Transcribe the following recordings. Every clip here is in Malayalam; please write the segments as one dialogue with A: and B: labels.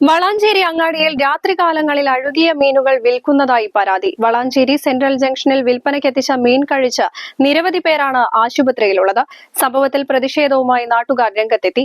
A: വളാഞ്ചേരി അങ്ങാടിയിൽ രാത്രികാലങ്ങളിൽ അഴുകിയ മീനുകൾ വിൽക്കുന്നതായി പരാതി. വളാഞ്ചേരി സെൻട്രൽ ജംഗ്ഷനിൽ വിൽപ്പനയ്ക്കെത്തിച്ച മീൻ കഴിച്ച നിരവധി പേരാണ് ആശുപത്രിയിലുള്ളത്. സംഭവത്തിൽ പ്രതിഷേധവുമായി നാട്ടുകാർ രംഗത്തെത്തി.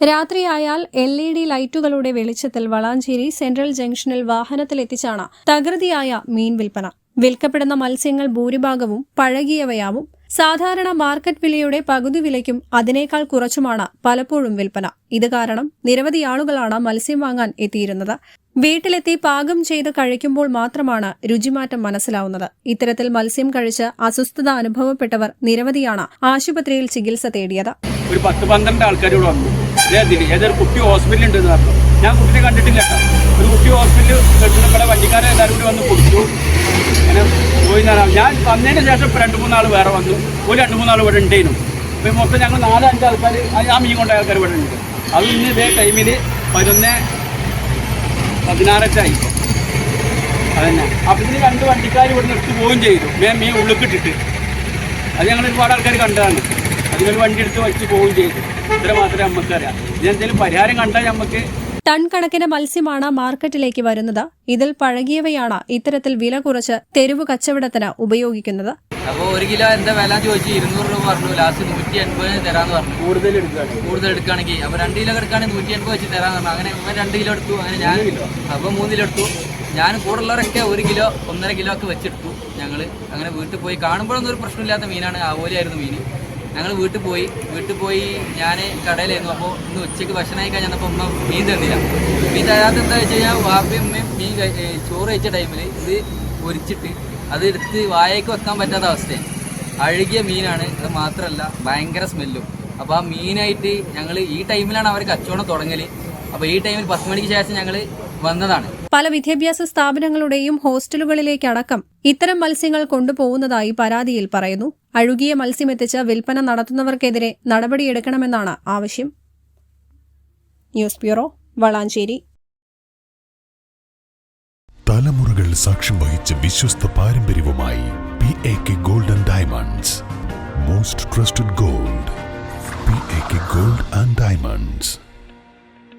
A: രാത്രിയായാൽ എൽ ഇ ഡി ലൈറ്റുകളുടെ വെളിച്ചത്തിൽ വളാഞ്ചേരി സെൻട്രൽ ജംഗ്ഷനിൽ വാഹനത്തിലെത്തിച്ചാണ് തകൃതിയായ മീൻ വിൽപ്പന. വിൽക്കപ്പെടുന്ന മത്സ്യങ്ങൾ ഭൂരിഭാഗവും പഴകിയവയാവും. സാധാരണ മാർക്കറ്റ് വിലയുടെ പകുതി വിലയ്ക്കും അതിനേക്കാൾ കുറച്ചുമാണ് പലപ്പോഴും വിൽപ്പന. ഇത് കാരണം നിരവധി ആളുകളാണ് മത്സ്യം വാങ്ങാൻ എത്തിയിരുന്നത്. വീട്ടിലെത്തി പാകം ചെയ്ത് കഴിക്കുമ്പോൾ മാത്രമാണ് രുചിമാറ്റം മനസ്സിലാവുന്നത്. ഇത്തരത്തിൽ മത്സ്യം കഴിച്ച് അസ്വസ്ഥത അനുഭവപ്പെട്ടവർ നിരവധിയാണ് ആശുപത്രിയിൽ ചികിത്സ തേടിയത്.
B: ഒരു പത്ത് പന്ത്രണ്ട് ആൾക്കാരോട് വന്നു. ഏതൊരു കുട്ടി ഹോസ്പിറ്റലിൽ ഉണ്ടെന്ന് ഞാൻ കുട്ടിയെ കണ്ടിട്ടില്ല. ഒരു കുട്ടി ഹോസ്പിറ്റലിൽ വണ്ടിക്കാരെ എല്ലാവരും കൂടി വന്ന് കൊടുത്തു പോയി ഞാൻ വന്നതിന് ശേഷം ഇപ്പോൾ രണ്ട് മൂന്നാൾ വേറെ വന്നു. ഒരു രണ്ട് മൂന്നാൾ ഇവിടെ ഉണ്ടേനു. അപ്പോൾ മൊത്തം ഞങ്ങൾ നാല് അഞ്ച് ആൾക്കാർ ആ മീൻ കൊണ്ട ആൾക്കാർ ഇവിടെ ഉണ്ട്. അത് ഇന്ന് ഇതേ ടൈമിൽ പതിനൊന്ന് പതിനാറൊക്കെയായി അതന്നെ. അപ്പോൾ ഇതിന് രണ്ട് വണ്ടിക്കാർ ഇവിടെ നിർത്തി പോവുകയും ചെയ്തു. മേ മീൻ ഉള്ളിക്കിട്ടിട്ട്. അത് ഞങ്ങൾ ഒരുപാട് ആൾക്കാർ കണ്ടതാണ്. അതിനൊരു വണ്ടി എടുത്ത് വെച്ച് പോവുകയും ചെയ്തു. ഇത്ര മാത്രമേ നമുക്കറിയാം ഇതിനെന്തെങ്കിലും പരിഹാരം കണ്ടാൽ നമുക്ക്
A: ടൺ കണക്കിന് മത്സ്യമാണ് മാർക്കറ്റിലേക്ക് വരുന്നത്. ഇതിൽ പഴകിയവയാണ് ഇത്തരത്തിൽ വില കുറച്ച് തെരുവ് കച്ചവടത്തിന് ഉപയോഗിക്കുന്നത്.
C: അപ്പോൾ ഒരു കിലോ എന്താ വില ചോദിച്ചു ഇരുന്നൂറ് രൂപ പറഞ്ഞു. ലാസ്റ്റ് നൂറ്റി അൻപത് തരാന്ന് പറഞ്ഞു.
B: കൂടുതൽ
C: കൂടുതൽ എടുക്കുകയാണെങ്കിൽ. അപ്പോൾ രണ്ട് കിലോ എടുക്കുകയാണെങ്കിൽ നൂറ്റി അൻപത് വെച്ച് തരാന്ന് പറഞ്ഞു. അങ്ങനെ ഇവൻ രണ്ട് കിലോ എടുത്തു. അങ്ങനെ ഞാൻ അപ്പോൾ മൂന്ന് കിലോ എടുത്തു. ഞാൻ കൂടുള്ളവരൊക്കെ ഒരു കിലോ ഒന്നര കിലോ ഒക്കെ വെച്ചെടുത്തു ഞങ്ങൾ അങ്ങനെ വീട്ടിൽ പോയി കാണുമ്പോഴൊന്നും ഒരു പ്രശ്നമില്ലാത്ത മീനാണ്. ആവോലിയായിരുന്നു മീൻ. ഞങ്ങൾ വീട്ടിൽ പോയി. വീട്ടിൽ പോയി ഞാൻ കടയിലായിരുന്നു. അപ്പോൾ ഇന്ന് ഉച്ചയ്ക്ക് ഭക്ഷണം കഴിക്കാൻ ചെന്നപ്പോൾ ഉമ്മ മീൻ തന്നില്ല. മീൻ തരാത്ത എന്താ വെച്ച് കഴിഞ്ഞാൽ വാപ്പയും ഉമ്മയും മീൻ ചോറ് കഴിച്ച ടൈമിൽ ഇത് പൊരിച്ചിട്ട് അത് എടുത്ത് വായയ്ക്ക് വെക്കാൻ പറ്റാത്ത അവസ്ഥയാണ്. അഴുകിയ മീനാണ്. അത് മാത്രമല്ല ഭയങ്കര സ്മെല്ലും അപ്പോൾ ആ മീനായിട്ട് ഞങ്ങൾ ഈ ടൈമിലാണ് അവർ കച്ചവടം തുടങ്ങൽ അപ്പോൾ ഈ ടൈമിൽ പത്ത് മണിക്ക് ശേഷം ഞങ്ങൾ വന്നതാണ്.
A: പല വിദ്യാഭ്യാസ സ്ഥാപനങ്ങളുടെയും ഹോസ്റ്റലുകളിലേക്കടക്കം ഇത്തരം മത്സ്യങ്ങൾ കൊണ്ടുപോകുന്നതായി പരാതിയിൽ പറയുന്നു. അഴുകിയ മത്സ്യമെത്തിച്ച് വിൽപ്പന നടത്തുന്നവർക്കെതിരെ നടപടിയെടുക്കണമെന്നാണ് ആവശ്യം. News bureau Valanchery.
D: തലമുറകൾ സാക്ഷ്യം വഹിച്ച വിശ്വസ്ത പാരമ്പര്യവുമായി P A K gold and diamonds most trusted gold P A K gold and diamonds